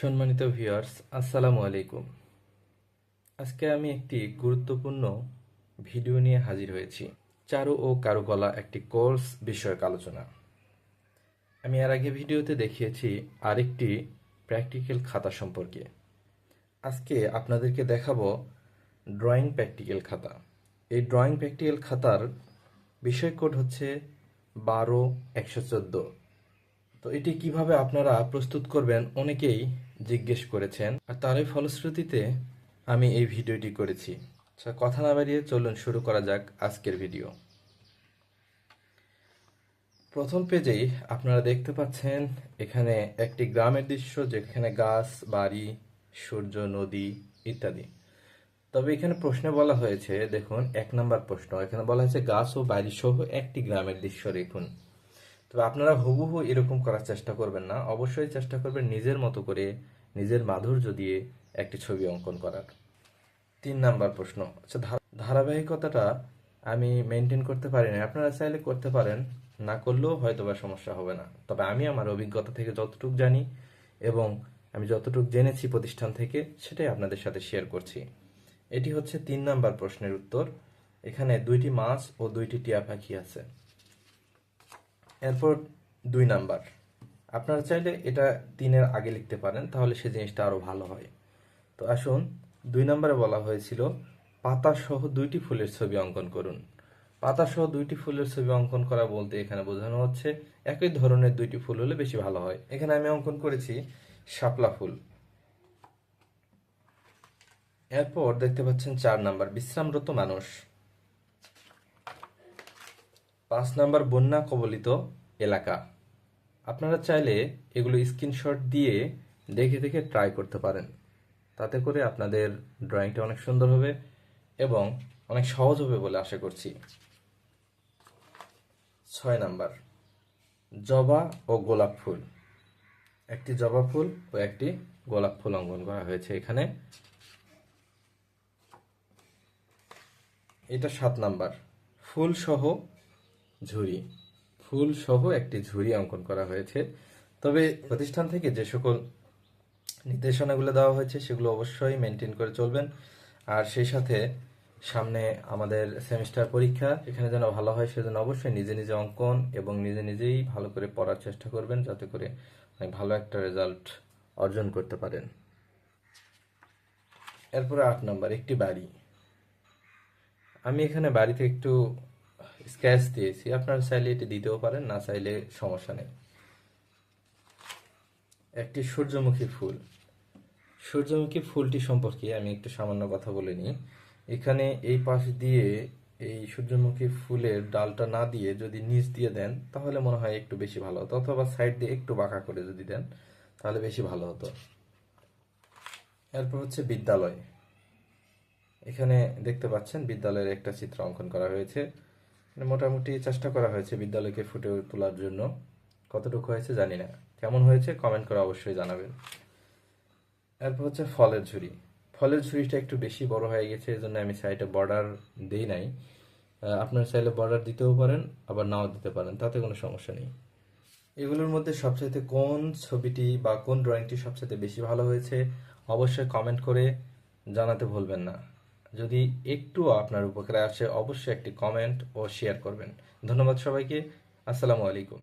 সম্মানিত ভিউয়ার্স আসসালামু আলাইকুম। আজকে আমি একটি গুরুত্বপূর্ণ ভিডিও নিয়ে হাজির হয়েছি। চারু ও কারুকলা একটি কোর্স বিষয়ক আলোচনা। আমি এর আগে ভিডিওতে দেখিয়েছি আরেকটি প্র্যাকটিক্যাল খাতা সম্পর্কে। আজকে আপনাদেরকে দেখাবো ড্রয়িং প্র্যাকটিক্যাল খাতা। এই ড্রয়িং প্র্যাকটিক্যাল খাতার বিষয় কোড হচ্ছে বারো, একশো চোদ্দ। তো এটি কীভাবে আপনারা প্রস্তুত করবেন অনেকেই জিজ্ঞেস করেছেন। আর তারই ফলশ্রুতিতে আমি এই ভিডিওটি করেছি। আচ্ছা কথা না বাড়িয়ে চলুন শুরু করা যাক আজকের ভিডিও। প্রথম পেজেই আপনারা দেখতে পাচ্ছেন এখানে একটি গ্রামের দৃশ্য যেখানে গাছ, বাড়ি, সূর্য, নদী ইত্যাদি। তবে এখানে প্রশ্নে বলা হয়েছে, দেখুন, এক নম্বর প্রশ্ন। এখানে বলা হয়েছে, গাছ ও বাড়ি সহ একটি গ্রামের দৃশ্য দেখুন। তবে আপনারা হুবহু এরকম করার চেষ্টা করবেন না। অবশ্যই চেষ্টা করবেন নিজের মতো করে নিজের মাধুর্য দিয়ে একটি ছবি অঙ্কন করার। তিন নাম্বার প্রশ্ন। আচ্ছা ধারাবাহিকতাটা আমি মেনটেন করতে পারি না আপনারা চাইলে করতে পারেন, না করলেও হয়তো বা সমস্যা হবে না। তবে আমি আমার অভিজ্ঞতা থেকে যতটুকু জানি এবং আমি যতটুকু জেনেছি প্রতিষ্ঠান থেকে, সেটাই আপনাদের সাথে শেয়ার করছি। এটি হচ্ছে তিন নাম্বার প্রশ্নের উত্তর। এখানে দুইটি মাছ ও দুইটি টিয়া পাখি আছে। এরপর দুই নাম্বার। আপনারা চাইলে এটা তিনের আগে লিখতে পারেন, তাহলে সে জিনিসটা আরও ভালো হয়। তো আসুন, দুই নম্বরে বলা হয়েছিল পাতা সহ দুইটি ফুলের ছবি অঙ্কন করুন। পাতা সহ দুইটি ফুলের ছবি অঙ্কন করা বলতে এখানে বোঝানো হচ্ছে, একই ধরনের দুইটি ফুল হলে বেশি ভালো হয়। এখানে আমি অঙ্কন করেছি শাপলা ফুল। এরপর দেখতে পাচ্ছেন চার নাম্বার, বিশ্রামরত মানুষ। পাঁচ নাম্বার বন্যা কবলিত এলাকা। আপনারা চাইলে এগুলো স্ক্রিনশট দিয়ে দেখে দেখে ট্রাই করতে পারেন। তাতে করে আপনাদের ড্রয়িংটা অনেক সুন্দর হবে এবং অনেক সহজ হবে বলে আশা করছি। ছয় নাম্বার, জবা ও গোলাপ ফুল। একটি জবা ফুল ও একটি গোলাপ ফুল অঙ্কন করা হয়েছে এখানে। এটা সাত নাম্বার। ফুল সহ ঝুড়ি। ফুল সহ একটি ঝুড়ি অঙ্কন করা হয়েছে। তবে প্রতিষ্ঠান থেকে যে সকল নির্দেশনাগুলো দেওয়া হয়েছে, সেগুলো অবশ্যই মেনটেন করে চলবেন। আর সেই সাথে সামনে আমাদের সেমিস্টার পরীক্ষা, এখানে যেন ভালো হয় সেজন্য অবশ্যই নিজে নিজে অঙ্কন এবং নিজে নিজেই ভালো করে পড়ার চেষ্টা করবেন, যাতে করে অনেক ভালো একটা রেজাল্ট অর্জন করতে পারেন। এরপরে আট নম্বর, একটি বাড়ি। আমি এখানে বাড়িতে একটু স্ক্র্যাচ দিয়েছি। আপনারা চাইলে এটি দিতেও পারেন, না চাইলে সমস্যা নেই। একটি সূর্যমুখী ফুল। সূর্যমুখী ফুলটি সম্পর্কে আমি একটু সামান্য কথা বলে নিই। এখানে এই পাশ দিয়ে এই সূর্যমুখী ফুলের ডালটা না দিয়ে যদি নিচ দিয়ে দেন, তাহলে মনে হয় একটু বেশি ভালো হতো। অথবা সাইড দিয়ে একটু বাঁকা করে যদি দেন, তাহলে বেশি ভালো হতো। এরপর হচ্ছে বিদ্যালয়। এখানে দেখতে পাচ্ছেন বিদ্যালয়ের একটা চিত্র অঙ্কন করা হয়েছে। মোটামুটি চেষ্টা করা হয়েছে বিদ্যালয়কে ফুটে তোলার জন্য। কতটুকু হয়েছে জানি না। কেমন হয়েছে কমেন্ট করে অবশ্যই জানাবেন। এরপর হচ্ছে ফলের ঝুড়ি। ফলের ঝুড়িটা একটু বেশি বড় হয়ে গেছে এই জন্য আমি সাইডে বর্ডার দেই নাই। আপনার আপনারা চাইলে বর্ডার দিতেও পারেন, আবার নাও দিতে পারেন, তাতে কোনো সমস্যা নেই। এগুলোর মধ্যে সবচাইতে কোন ছবিটি বা কোন ড্রয়িংটি সবচাইতে বেশি ভালো হয়েছে, অবশ্যই কমেন্ট করে জানাতে ভুলবেন না। যদি একটু আপনার উপকারে আসে, অবশ্যই একটি কমেন্ট ও শেয়ার করবেন। ধন্যবাদ সবাইকে। আসসালামু আলাইকুম।